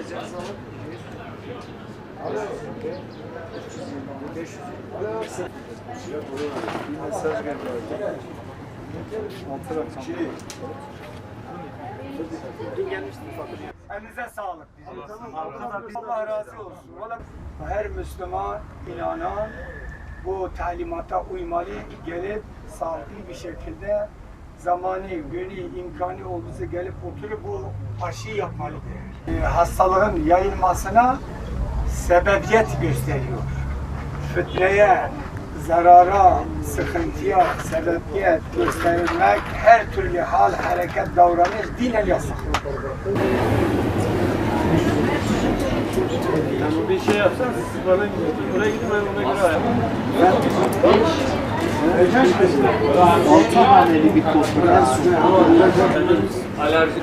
Bir mesaj. Altı rakam. Elinize sağlık. Allah razı olsun. Her Müslüman inanan bu talimata uymalı gelip sağlıklı bir şekilde zamanı, günü, imkanı olduğu gelip oturup bu aşıyı yapmalıdır. Ee, hastalığın yayılmasına sebebiyet gösteriyor. Fitneye, zarara, sıkıntıya sebebiyet gösterilmek her türlü hal, hareket, davranış dinen yasak. Yani bir şey yapsan bana oraya ben ona göre ayarlarım. Altı haneli bir konferans. Alerji